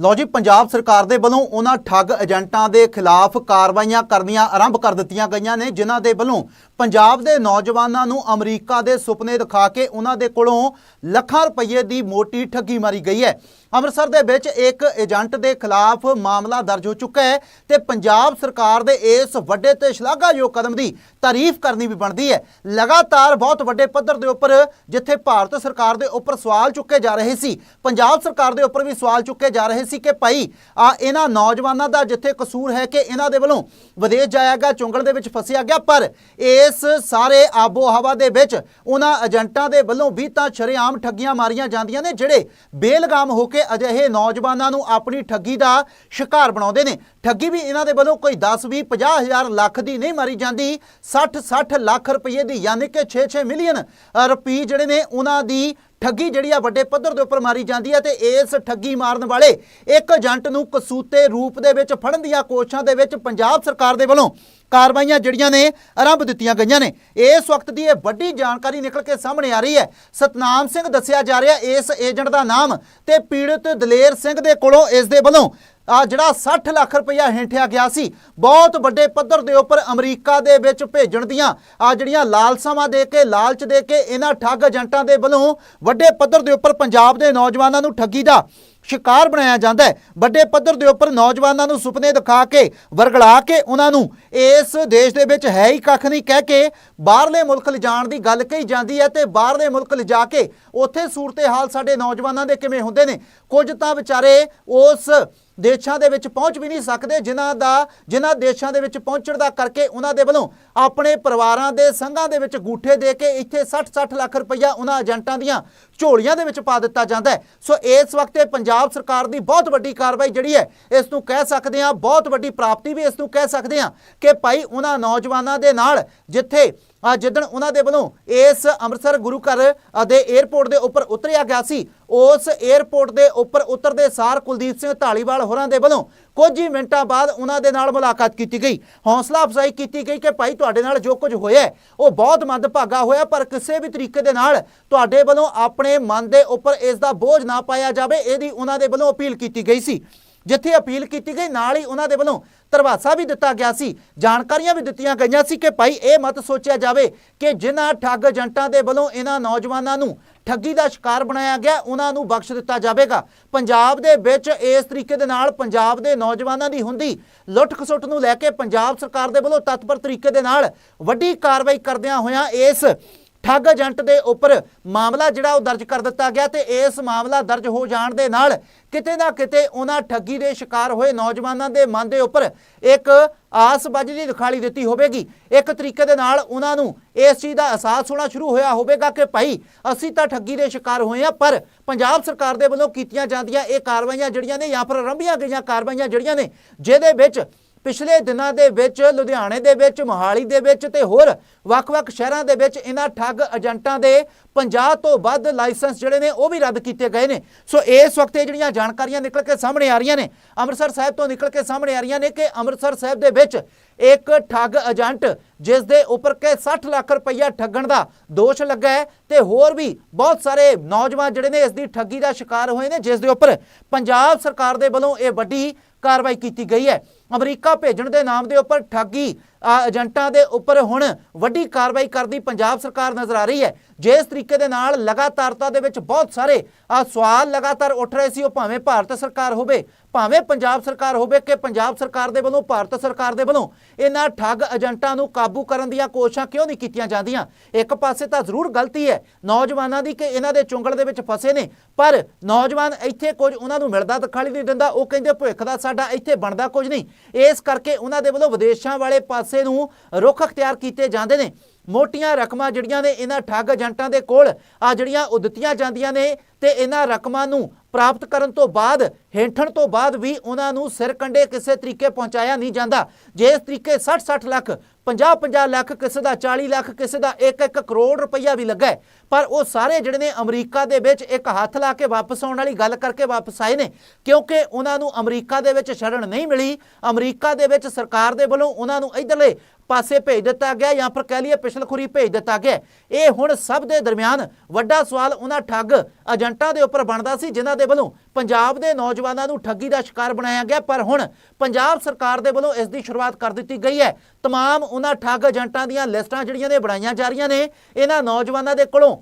ਲਓ ਜੀ, ਪੰਜਾਬ ਸਰਕਾਰ ਦੇ ਵੱਲੋਂ ਉਹਨਾਂ ਠੱਗ ਏਜੰਟਾਂ ਦੇ ਖਿਲਾਫ ਕਾਰਵਾਈਆਂ ਕਰਨੀਆਂ ਆਰੰਭ ਕਰ ਦਿੱਤੀਆਂ ਗਈਆਂ ਨੇ, ਜਿਨ੍ਹਾਂ ਦੇ ਵੱਲੋਂ ਪੰਜਾਬ ਦੇ ਨੌਜਵਾਨਾਂ ਨੂੰ ਅਮਰੀਕਾ ਦੇ ਸੁਪਨੇ ਦਿਖਾ ਕੇ ਉਹਨਾਂ ਦੇ ਕੋਲੋਂ ਲੱਖਾਂ ਰੁਪਏ ਦੀ ਮੋਟੀ ਠੱਗੀ ਮਾਰੀ ਗਈ ਹੈ। ਅੰਮ੍ਰਿਤਸਰ ਦੇ ਵਿੱਚ ਇੱਕ ਏਜੰਟ ਦੇ ਖਿਲਾਫ ਮਾਮਲਾ ਦਰਜ ਹੋ ਚੁੱਕਾ ਹੈ ਤੇ ਪੰਜਾਬ ਸਰਕਾਰ ਦੇ ਇਸ ਵੱਡੇ ਤੇ ਸ਼ਲਾਘਾਯੋਗ ਕਦਮ ਦੀ ਤਾਰੀਫ ਕਰਨੀ ਵੀ ਬਣਦੀ ਹੈ। ਲਗਾਤਾਰ ਬਹੁਤ ਵੱਡੇ ਪੱਧਰ ਦੇ ਉੱਪਰ ਜਿੱਥੇ ਭਾਰਤ ਸਰਕਾਰ ਦੇ ਉੱਪਰ ਸਵਾਲ ਚੁੱਕੇ ਜਾ ਰਹੇ ਸੀ, ਪੰਜਾਬ ਸਰਕਾਰ ਦੇ ਉੱਪਰ ਵੀ ਸਵਾਲ ਚੁੱਕੇ ਜਾ ਰਹੇ ਸੀ ਕਿ ਭਾਈ, ਆ ਇਹਨਾਂ ਨੌਜਵਾਨਾਂ ਦਾ ਜਿੱਥੇ ਕਸੂਰ ਹੈ ਕਿ ਇਹਨਾਂ ਦੇ ਵੱਲੋਂ ਵਿਦੇਸ਼ ਜਾਇਆ ਗਿਆ, ਚੁੰਗਲ ਦੇ ਵਿੱਚ ਫਸਿਆ ਗਿਆ, ਪਰ ਇਸ ਸਾਰੇ ਆਬੋ ਹਵਾ ਦੇ ਵਿੱਚ ਉਹਨਾਂ ਏਜੰਟਾਂ ਦੇ ਵੱਲੋਂ ਵੀ ਤਾਂ ਸ਼ਰੇਆਮ ਠੱਗੀਆਂ ਮਾਰੀਆਂ ਜਾਂਦੀਆਂ ਨੇ, ਜਿਹੜੇ ਬੇਲਗਾਮ ਹੋ ਕੇ ਅਜਿਹੇ ਨੌਜਵਾਨਾਂ ਨੂੰ ਆਪਣੀ ਠੱਗੀ ਦਾ ਸ਼ਿਕਾਰ ਬਣਾਉਂਦੇ ਨੇ। ਠੱਗੀ ਵੀ ਇਹਨਾਂ ਦੇ ਵੱਲੋਂ ਕੋਈ 10 20 50 ਹਜ਼ਾਰ ਲੱਖ ਦੀ ਨਹੀਂ ਮਾਰੀ ਜਾਂਦੀ 60 60 ਲੱਖ ਰੁਪਏ ਦੀ, ਯਾਨੀ ਕਿ 6-6 ਮਿਲੀਅਨ ਰੁਪਏ ਜਿਹੜੇ ਨੇ ਉਹਨਾਂ ਦੀ ਠੱਗੀ ਜਿਹੜੀ ਆ ਵੱਡੇ ਪੱਧਰ ਦੇ ਉੱਪਰ ਮਾਰੀ ਜਾਂਦੀ ਹੈ ਤੇ ਇਸ ਠੱਗੀ ਮਾਰਨ ਵਾਲੇ ਇੱਕ ਏਜੰਟ ਨੂੰ ਕਸੂਤੇ ਰੂਪ ਦੇ ਵਿੱਚ ਫੜਨ ਦੀਆਂ ਕੋਸ਼ਿਸ਼ਾਂ ਦੇ ਵਿੱਚ ਪੰਜਾਬ ਸਰਕਾਰ ਦੇ ਵੱਲੋਂ ਕਾਰਵਾਈਆਂ ਜਿਹੜੀਆਂ ਨੇ ਆਰੰਭ ਦਿੱਤੀਆਂ ਗਈਆਂ ਨੇ। ਇਸ ਵਕਤ ਦੀ ਇਹ ਵੱਡੀ ਜਾਣਕਾਰੀ ਨਿਕਲ ਕੇ ਸਾਹਮਣੇ ਆ ਰਹੀ ਹੈ। ਸਤਨਾਮ ਸਿੰਘ ਦੱਸਿਆ ਜਾ ਰਿਹਾ, ਇਸ ਏਜੰਟ ਦਾ ਨਾਮ ਤੇ ਪੀੜਤ ਦਲੇਰ ਸਿੰਘ ਦੇ ਕੋਲੋਂ ਇਸ ਦੇ ਵੱਲੋਂ ਆ ਜਿਹੜਾ 60 ਲੱਖ ਰੁਪਇਆ ਹੇਠਿਆ ਗਿਆ ਸੀ, ਬਹੁਤ ਵੱਡੇ ਪੱਧਰ ਦੇ ਉੱਪਰ ਅਮਰੀਕਾ ਦੇ ਵਿੱਚ ਭੇਜਣ ਦੀਆਂ, ਆ ਜਿਹੜੀਆਂ ਲਾਲਸਾਵਾਂ ਦੇ ਕੇ, ਲਾਲਚ ਦੇ ਕੇ ਇਹਨਾਂ ਠੱਗ ਏਜੰਟਾਂ ਦੇ ਵੱਲੋਂ ਵੱਡੇ ਪੱਧਰ ਦੇ ਉੱਪਰ ਪੰਜਾਬ ਦੇ ਨੌਜਵਾਨਾਂ ਨੂੰ ਠੱਗੀ ਦਾ ਸ਼ਿਕਾਰ ਬਣਾਇਆ ਜਾਂਦਾ ਹੈ। ਵੱਡੇ ਪੱਧਰ ਦੇ ਉੱਪਰ ਨੌਜਵਾਨਾਂ ਨੂੰ ਸੁਪਨੇ ਦਿਖਾ ਕੇ, ਵਰਗਲਾ ਕੇ ਉਹਨਾਂ ਨੂੰ ਇਸ ਦੇਸ਼ ਦੇ ਵਿੱਚ ਹੈ ਹੀ ਕੱਖ ਨਹੀਂ। ਕਹਿ ਕੇ ਬਾਹਰਲੇ ਮੁਲਕ ਲਿਜਾਣ ਦੀ ਗੱਲ ਕਹੀ ਜਾਂਦੀ ਹੈ ਤੇ ਬਾਹਰਲੇ ਮੁਲਕ ਲਿਜਾ ਕੇ ਉੱਥੇ ਸੂਰਤ ਹਾਲ ਸਾਡੇ ਨੌਜਵਾਨਾਂ ਦੇ ਕਿਵੇਂ ਹੁੰਦੇ ਨੇ? ਕੁਝ ਤਾਂ ਵਿਚਾਰੇ ਉਸ ਦੇਸ਼ਾਂ ਦੇ ਵਿੱਚ ਪਹੁੰਚ ਵੀ ਨਹੀਂ ਸਕਦੇ, ਜਿਨ੍ਹਾਂ ਦਾ, ਜਿਨ੍ਹਾਂ ਦੇਸ਼ਾਂ ਦੇ ਵਿੱਚ ਪਹੁੰਚਣ ਦਾ ਕਰਕੇ ਉਹਨਾਂ ਦੇ ਵੱਲੋਂ ਆਪਣੇ ਪਰਿਵਾਰਾਂ ਦੇ ਸੰਘਾਂ ਦੇ ਵਿੱਚ ਗੂਠੇ ਦੇ ਕੇ ਇੱਥੇ 60-60 ਲੱਖ ਰੁਪਈਆ ਉਹਨਾਂ ਏਜੰਟਾਂ ਦੀਆਂ ਝੋਲੀਆਂ ਦੇ ਵਿੱਚ ਪਾ ਦਿੱਤਾ ਜਾਂਦਾ ਹੈ। ਸੋ ਇਸ ਵਕਤ ਇਹ ਪੰਜਾਬ ਸਰਕਾਰ ਦੀ ਬਹੁਤ ਵੱਡੀ ਕਾਰਵਾਈ ਜਿਹੜੀ ਹੈ, ਇਸ ਨੂੰ ਕਹਿ ਸਕਦੇ ਹਾਂ, ਬਹੁਤ ਵੱਡੀ ਪ੍ਰਾਪਤੀ ਵੀ ਇਸ ਨੂੰ ਕਹਿ ਸਕਦੇ ਹਾਂ ਕਿ ਭਾਈ ਉਹਨਾਂ ਨੌਜਵਾਨਾਂ ਦੇ ਨਾਲ ਜਿੱਥੇ ਆ ਜਿੱਦਣ ਉਹਨਾਂ ਦੇ ਵੱਲੋਂ ਇਸ ਅੰਮ੍ਰਿਤਸਰ ਗੁਰੂ ਘਰ ਦੇ 에ਅਰਪੋਰਟ ਦੇ ਉੱਪਰ ਉਤਰਿਆ ਗਿਆ ਸੀ, ਉਸ 에ਅਰਪੋਰਟ ਦੇ ਉੱਪਰ ਉਤਰਦੇ ਸਾਰ ਕੁਲਦੀਪ ਸਿੰਘ ਢਾਲੀਵਾਲ ਹੋਰਾਂ ਦੇ ਵੱਲੋਂ ਕੁਝ ਹੀ ਮਿੰਟਾਂ ਬਾਅਦ ਉਹਨਾਂ ਦੇ ਨਾਲ ਮੁਲਾਕਾਤ ਕੀਤੀ ਗਈ। ਹੌਸਲਾ ਅਫਜ਼ਾਈ ਕੀਤੀ ਗਈ ਕਿ ਭਾਈ ਤੁਹਾਡੇ ਨਾਲ ਜੋ ਕੁਝ ਹੋਇਆ ਉਹ ਬਹੁਤ ਮੰਦਭਾਗਾ ਹੋਇਆ, ਪਰ ਕਿਸੇ ਵੀ ਤਰੀਕੇ ਦੇ ਨਾਲ ਤੁਹਾਡੇ ਵੱਲੋਂ ਆਪਣੇ ਮਨ ਦੇ ਉੱਪਰ ਇਸ ਦਾ ਬੋਝ ਨਾ ਪਾਇਆ ਜਾਵੇ, ਇਹਦੀ ਉਹਨਾਂ ਦੇ ਵੱਲੋਂ ਅਪੀਲ ਕੀਤੀ ਗਈ ਸੀ। ਜਿੱਥੇ ਅਪੀਲ ਕੀਤੀ ਗਈ, ਨਾਲ ਹੀ ਉਹਨਾਂ ਦੇ ਵੱਲੋਂ ਧਰਵਾਸਾ ਵੀ ਦਿੱਤਾ ਗਿਆ ਸੀ, ਜਾਣਕਾਰੀਆਂ ਵੀ ਦਿੱਤੀਆਂ ਗਈਆਂ ਸੀ ਕਿ ਭਾਈ ਇਹ ਮਤ ਸੋਚਿਆ ਜਾਵੇ ਕਿ ਜਿਨ੍ਹਾਂ ਠੱਗ ਏਜੰਟਾਂ ਦੇ ਵੱਲੋਂ ਇਹਨਾਂ ਨੌਜਵਾਨਾਂ ਨੂੰ ਠੱਗੀ ਦਾ ਸ਼ਿਕਾਰ ਬਣਾਇਆ ਗਿਆ, ਉਹਨਾਂ ਨੂੰ ਬਖਸ਼ ਦਿੱਤਾ ਜਾਵੇਗਾ। ਪੰਜਾਬ ਦੇ ਵਿੱਚ ਇਸ ਤਰੀਕੇ ਦੇ ਨਾਲ ਪੰਜਾਬ ਦੇ ਨੌਜਵਾਨਾਂ ਦੀ ਹੁੰਦੀ ਲੁੱਟ ਖਸੁੱਟ ਨੂੰ ਲੈ ਕੇ ਪੰਜਾਬ ਸਰਕਾਰ ਦੇ ਵੱਲੋਂ ਤਤਪਰ ਤਰੀਕੇ ਦੇ ਨਾਲ ਵੱਡੀ ਕਾਰਵਾਈ ਕਰਦਿਆਂ ਹੋਇਆਂ ਇਸ ਠੱਗ ਏਜੰਟ ਦੇ ਉੱਪਰ ਮਾਮਲਾ ਜਿਹੜਾ ਉਹ ਦਰਜ ਕਰ ਦਿੱਤਾ ਗਿਆ ਤੇ ਇਸ ਮਾਮਲਾ ਦਰਜ ਹੋ ਜਾਣ ਦੇ ਨਾਲ ਕਿਤੇ ਨਾ ਕਿਤੇ ਉਹਨਾਂ ਠੱਗੀ ਦੇ ਸ਼ਿਕਾਰ ਹੋਏ ਨੌਜਵਾਨਾਂ ਦੇ ਮਨ ਦੇ ਉੱਪਰ ਇੱਕ ਆਸ ਦੀ ਦਿਖਾਲੀ ਦਿੱਤੀ ਹੋਵੇਗੀ। ਇੱਕ ਤਰੀਕੇ ਦੇ ਨਾਲ ਉਹਨਾਂ ਨੂੰ ਇਸ ਚੀਜ਼ ਦਾ ਅਹਿਸਾਸ ਹੋਣਾ ਸ਼ੁਰੂ ਹੋਇਆ ਹੋਵੇਗਾ ਕਿ ਭਾਈ, ਅਸੀਂ ਤਾਂ ਠੱਗੀ ਦੇ ਸ਼ਿਕਾਰ ਹੋਏ ਆ ਪਰ ਪੰਜਾਬ ਸਰਕਾਰ ਦੇ ਵੱਲੋਂ ਕੀਤੀਆਂ ਜਾਂਦੀਆਂ ਇਹ ਕਾਰਵਾਈਆਂ ਜਿਹੜੀਆਂ ਨੇ ਜਾਂ ਫਿਰ ਆਰੰਭੀਆਂ ਗਈਆਂ ਕਾਰਵਾਈਆਂ ਜਿਹੜੀਆਂ ਨੇ, ਜਿਹਦੇ ਵਿੱਚ ਪਿਛਲੇ ਦਿਨਾਂ ਦੇ ਵਿੱਚ, ਲੁਧਿਆਣੇ ਦੇ ਵਿੱਚ, ਮੋਹਾਲੀ ਦੇ ਵਿੱਚ ਤੇ ਹੋਰ ਵੱਖ-ਵੱਖ ਸ਼ਹਿਰਾਂ ਦੇ ਵਿੱਚ ਇਹਨਾਂ ਠੱਗ ਏਜੰਟਾਂ ਦੇ 50 ਤੋਂ ਵੱਧ ਲਾਇਸੈਂਸ ਜਿਹੜੇ ਨੇ ਉਹ ਵੀ ਰੱਦ ਕੀਤੇ ਗਏ ਨੇ। ਸੋ ਇਸ ਵਕਤ ਇਹ ਜਿਹੜੀਆਂ ਜਾਣਕਾਰੀਆਂ ਨਿਕਲ ਕੇ ਸਾਹਮਣੇ ਆ ਰਹੀਆਂ ਨੇ, ਅੰਮ੍ਰਿਤਸਰ ਸਾਹਿਬ ਤੋਂ ਨਿਕਲ ਕੇ ਸਾਹਮਣੇ ਆ ਰਹੀਆਂ ਨੇ ਕਿ ਅੰਮ੍ਰਿਤਸਰ ਸਾਹਿਬ ਦੇ ਵਿੱਚ ਇੱਕ ਠੱਗ ਏਜੰਟ ਜਿਸ ਦੇ ਉੱਪਰ ਕੇ 60 ਲੱਖ ਰੁਪਈਆ ਠੱਗਣ ਦਾ ਦੋਸ਼ ਲੱਗਾ ਹੈ ਤੇ ਹੋਰ ਵੀ ਬਹੁਤ ਸਾਰੇ ਨੌਜਵਾਨ ਜਿਹੜੇ ਨੇ ਇਸ ਦੀ ਠੱਗੀ ਦਾ ਸ਼ਿਕਾਰ ਹੋਏ ਨੇ, ਜਿਸ ਦੇ ਉੱਪਰ ਪੰਜਾਬ ਸਰਕਾਰ ਦੇ ਵੱਲੋਂ ਇਹ ਵੱਡੀ ਕਾਰਵਾਈ ਕੀਤੀ ਗਈ ਹੈ। ਅਮਰੀਕਾ ਭੇਜਣ ਦੇ ਨਾਮ ਦੇ ਉੱਪਰ ਠੱਗੀ ਏਜੰਟਾਂ ਦੇ ਉੱਪਰ ਹੁਣ ਵੱਡੀ ਕਾਰਵਾਈ ਕਰਦੀ ਪੰਜਾਬ ਸਰਕਾਰ ਨਜ਼ਰ ਆ ਰਹੀ ਹੈ। ਜਿਸ ਤਰੀਕੇ ਦੇ ਨਾਲ ਲਗਾਤਾਰਤਾ ਦੇ ਵਿੱਚ ਬਹੁਤ ਸਾਰੇ ਸਵਾਲ ਲਗਾਤਾਰ ਉੱਠ ਰਹੇ ਸੀ, ਉਹ ਭਾਵੇਂ ਭਾਰਤ ਸਰਕਾਰ ਹੋਵੇ, ਭਾਵੇਂ ਪੰਜਾਬ ਸਰਕਾਰ ਹੋਵੇ ਕਿ ਪੰਜਾਬ ਸਰਕਾਰ ਦੇ ਵੱਲੋਂ, ਭਾਰਤ ਸਰਕਾਰ ਦੇ ਵੱਲੋਂ ਇਹਨਾਂ ਠੱਗ ਏਜੰਟਾਂ ਨੂੰ ਕਾਬੂ ਕਰਨ ਦੀਆਂ ਕੋਸ਼ਿਸ਼ਾਂ ਕਿਉਂ ਨਹੀਂ ਕੀਤੀਆਂ ਜਾਂਦੀਆਂ? ਇੱਕ ਪਾਸੇ ਤਾਂ ਜ਼ਰੂਰ ਗਲਤੀ ਹੈ ਨੌਜਵਾਨਾਂ ਦੀ ਕਿ ਇਹਨਾਂ ਦੇ ਚੁੰਗਲ ਦੇ ਵਿੱਚ ਫਸੇ ਨੇ, ਪਰ ਨੌਜਵਾਨ ਇੱਥੇ ਕੁਝ ਉਹਨਾਂ ਨੂੰ ਮਿਲਦਾ ਦਿਖਾਈ ਨਹੀਂ ਦਿੰਦਾ, ਉਹ ਕਹਿੰਦੇ ਭਵਿੱਖ ਦਾ ਸਾਡਾ ਇੱਥੇ ਬਣਦਾ ਕੁਝ ਨਹੀਂ। ਇਸ ਕਰਕੇ ਉਹਨਾਂ ਦੇ ਵੱਲੋਂ ਵਿਦੇਸ਼ਾਂ ਵਾਲੇ ਪਾਸੇ ਨੂੰ ਰੁਖ ਅਖਤਿਆਰ ਕੀਤੇ ਜਾਂਦੇ ਨੇ। ਮੋਟੀਆਂ ਰਕਮਾਂ ਜਿਹੜੀਆਂ ਨੇ ਇਹਨਾਂ ਠੱਗ ਏਜੰਟਾਂ ਦੇ ਕੋਲ, ਆ ਜਿਹੜੀਆਂ ਉਹ ਦਿੱਤੀਆਂ ਜਾਂਦੀਆਂ ਨੇ ਤੇ ਇਹਨਾਂ ਰਕਮਾਂ ਨੂੰ ਪ੍ਰਾਪਤ ਕਰਨ ਤੋਂ ਬਾਅਦ, ਹੇਠਣ ਤੋਂ ਬਾਅਦ ਵੀ ਉਹਨਾਂ ਨੂੰ ਸਿਰ ਕੰਡੇ ਕਿਸੇ ਤਰੀਕੇ ਪਹੁੰਚਾਇਆ ਨਹੀਂ ਜਾਂਦਾ। ਜੇ ਇਸ ਤਰੀਕੇ 60-60 ਲੱਖ 50-50 ਲੱਖ, ਕਿਸੇ ਦਾ 40 ਲੱਖ, ਕਿਸੇ ਦਾ 1-1 ਕਰੋੜ ਰੁਪਈਆ ਵੀ ਲੱਗਾ ਪਰ ਉਹ ਸਾਰੇ ਜਿਹੜੇ ਨੇ ਅਮਰੀਕਾ ਦੇ ਵਿੱਚ ਇੱਕ ਹੱਥ ਲਾ ਕੇ ਵਾਪਸ ਆਉਣ ਵਾਲੀ ਗੱਲ ਕਰਕੇ ਵਾਪਸ ਆਏ ਨੇ, ਕਿਉਂਕਿ ਉਹਨਾਂ ਨੂੰ ਅਮਰੀਕਾ ਦੇ ਵਿੱਚ ਸ਼ਰਣ ਨਹੀਂ ਮਿਲੀ। ਅਮਰੀਕਾ ਦੇ ਵਿੱਚ ਸਰਕਾਰ ਦੇ ਵੱਲੋਂ ਉਹਨਾਂ ਨੂੰ ਇਧਰਲੇ ਪਾਸੇ ਭੇਜ ਦਿੱਤਾ ਗਿਆ ਜਾਂ ਫਿਰ ਕਹਿ ਲਈਏ ਪਿਛਲਖੁਰੀ ਭੇਜ ਦਿੱਤਾ ਗਿਆ ਇਹ ਹੁਣ ਸਭ ਦੇ ਦਰਮਿਆਨ ਵੱਡਾ ਸਵਾਲ ਉਹਨਾਂ ਠੱਗ ਏਜੰਟਾਂ ਦੇ ਉੱਪਰ ਬਣਦਾ ਸੀ ਜਿਨ੍ਹਾਂ ਦੇ ਵੱਲੋਂ ਪੰਜਾਬ ਦੇ ਨੌਜਵਾਨਾਂ ਨੂੰ ਠੱਗੀ ਦਾ ਸ਼ਿਕਾਰ ਬਣਾਇਆ ਗਿਆ ਪਰ ਹੁਣ ਪੰਜਾਬ ਸਰਕਾਰ ਦੇ ਵੱਲੋਂ ਇਸ ਦੀ ਸ਼ੁਰੂਆਤ ਕਰ ਦਿੱਤੀ ਗਈ ਹੈ तमाम ਉਹਨਾਂ ਠੱਗ ਏਜੰਟਾਂ ਦੀਆਂ ਲਿਸਟਾਂ ਜਿਹੜੀਆਂ ਨੇ ਬਣਾਈਆਂ ਜਾ ਰਹੀਆਂ ਨੇ ਇਹਨਾਂ ਨੌਜਵਾਨਾਂ ਦੇ ਕੋਲੋਂ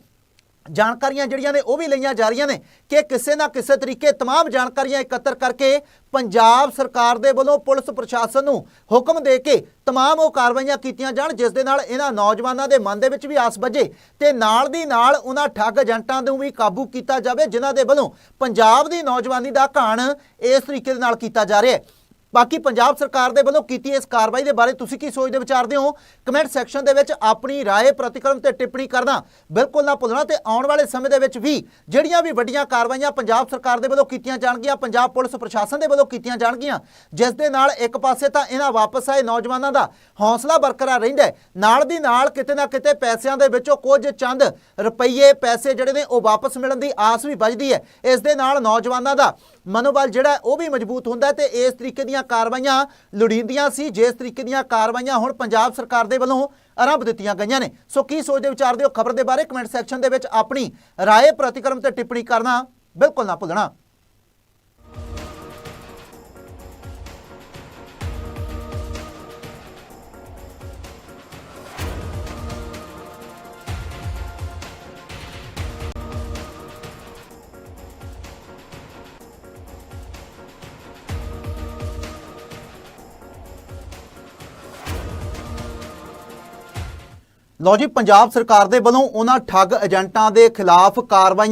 ਜਾਣਕਾਰੀਆਂ ਜਿਹੜੀਆਂ ਨੇ ਉਹ ਵੀ ਲਈਆਂ ਜਾ ਰਹੀਆਂ ਨੇ ਕਿ ਕਿਸੇ ਨਾ ਕਿਸੇ ਤਰੀਕੇ तमाम ਜਾਣਕਾਰੀਆਂ ਇਕੱਤਰ ਕਰਕੇ ਪੰਜਾਬ ਸਰਕਾਰ ਦੇ ਵੱਲੋਂ ਪੁਲਿਸ ਪ੍ਰਸ਼ਾਸਨ ਨੂੰ ਹੁਕਮ ਦੇ ਕੇ तमाम ਉਹ ਕਾਰਵਾਈਆਂ ਕੀਤੀਆਂ ਜਾਣ ਜਿਸ ਦੇ ਨਾਲ ਇਹਨਾਂ ਨੌਜਵਾਨਾਂ ਦੇ ਮਨ ਦੇ ਵਿੱਚ ਵੀ ਆਸ ਵੱਜੇ ਤੇ ਨਾਲ ਦੀ ਨਾਲ ਉਹਨਾਂ ਠੱਗ ਏਜੰਟਾਂ ਨੂੰ ਵੀ ਕਾਬੂ ਕੀਤਾ ਜਾਵੇ ਜਿਨ੍ਹਾਂ ਦੇ ਵੱਲੋਂ ਪੰਜਾਬ ਦੀ ਨੌਜਵਾਨੀ ਦਾ ਘਾਣ ਇਸ ਤਰੀਕੇ ਦੇ ਨਾਲ ਕੀਤਾ ਜਾ ਰਿਹਾ ਹੈ ਬਾਕੀ ਪੰਜਾਬ ਸਰਕਾਰ ਦੇ ਵੱਲੋਂ ਕੀਤੀ ਇਸ ਕਾਰਵਾਈ ਦੇ ਬਾਰੇ ਤੁਸੀਂ ਕੀ ਸੋਚਦੇ ਵਿਚਾਰਦੇ ਹੋ ਕਮੈਂਟ ਸੈਕਸ਼ਨ ਦੇ ਵਿੱਚ ਆਪਣੀ رائے ਪ੍ਰਤੀਕਰਮ ਤੇ ਟਿੱਪਣੀ ਕਰਨਾ ਬਿਲਕੁਲ ਨਾ ਭੁੱਲਣਾ ਤੇ ਆਉਣ ਵਾਲੇ ਸਮੇਂ ਦੇ ਵਿੱਚ ਵੀ ਜਿਹੜੀਆਂ ਵੀ ਵੱਡੀਆਂ ਕਾਰਵਾਈਆਂ ਪੰਜਾਬ ਸਰਕਾਰ ਦੇ ਵੱਲੋਂ ਕੀਤੀਆਂ ਜਾਣਗੀਆਂ ਪੰਜਾਬ ਪੁਲਿਸ ਪ੍ਰਸ਼ਾਸਨ ਦੇ ਵੱਲੋਂ ਕੀਤੀਆਂ ਜਾਣਗੀਆਂ ਜਿਸ ਦੇ ਨਾਲ ਇੱਕ ਪਾਸੇ ਤਾਂ ਇਹਨਾਂ ਵਾਪਸ ਆਏ ਨੌਜਵਾਨਾਂ ਦਾ ਹੌਸਲਾ ਬਰਕਰਾਰ ਰਹਿੰਦਾ ਹੈ ਨਾਲ ਦੀ ਨਾਲ ਕਿਤੇ ਨਾ ਕਿਤੇ ਪੈਸਿਆਂ ਦੇ ਵਿੱਚੋਂ ਕੁਝ ਚੰਦ ਰੁਪਈਏ ਪੈਸੇ ਜਿਹੜੇ ਨੇ ਉਹ ਵਾਪਸ ਮਿਲਣ ਦੀ ਆਸ ਵੀ ਵੱਜਦੀ ਹੈ ਇਸ ਦੇ ਨਾਲ ਨੌਜਵਾਨਾਂ ਦਾ ਮਨੋਬਲ ਜਿਹੜਾ ਹੈ ਉਹ ਵੀ ਮਜ਼ਬੂਤ ਹੁੰਦਾ ਹੈ ਤੇ ਇਸ ਤਰੀਕੇ ਦੀਆਂ ਕਾਰਵਾਈਆਂ ਲੋੜੀਂਦੀਆਂ ਸੀ ਜਿਸ ਤਰੀਕੇ ਦੀਆਂ ਕਾਰਵਾਈਆਂ ਹੁਣ ਪੰਜਾਬ ਸਰਕਾਰ ਦੇ ਵੱਲੋਂ ਆਰੰਭ ਦਿੱਤੀਆਂ ਗਈਆਂ ਨੇ ਸੋ ਕੀ ਸੋਚਦੇ ਵਿਚਾਰਦੇ ਹੋ ਖਬਰ ਦੇ ਬਾਰੇ ਕਮੈਂਟ ਸੈਕਸ਼ਨ ਦੇ ਵਿੱਚ ਆਪਣੀ رائے ਪ੍ਰਤੀਕਰਮ ਤੇ ਟਿੱਪਣੀ ਕਰਨਾ ਬਿਲਕੁਲ ਨਾ ਭੁੱਲਣਾ ਲਓ ਜੀ ਪੰਜਾਬ ਸਰਕਾਰ ਦੇ ਵੱਲੋਂ ਉਹਨਾਂ ਠੱਗ ਏਜੰਟਾਂ ਦੇ ਖਿਲਾਫ ਕਾਰਵਾਈਆਂ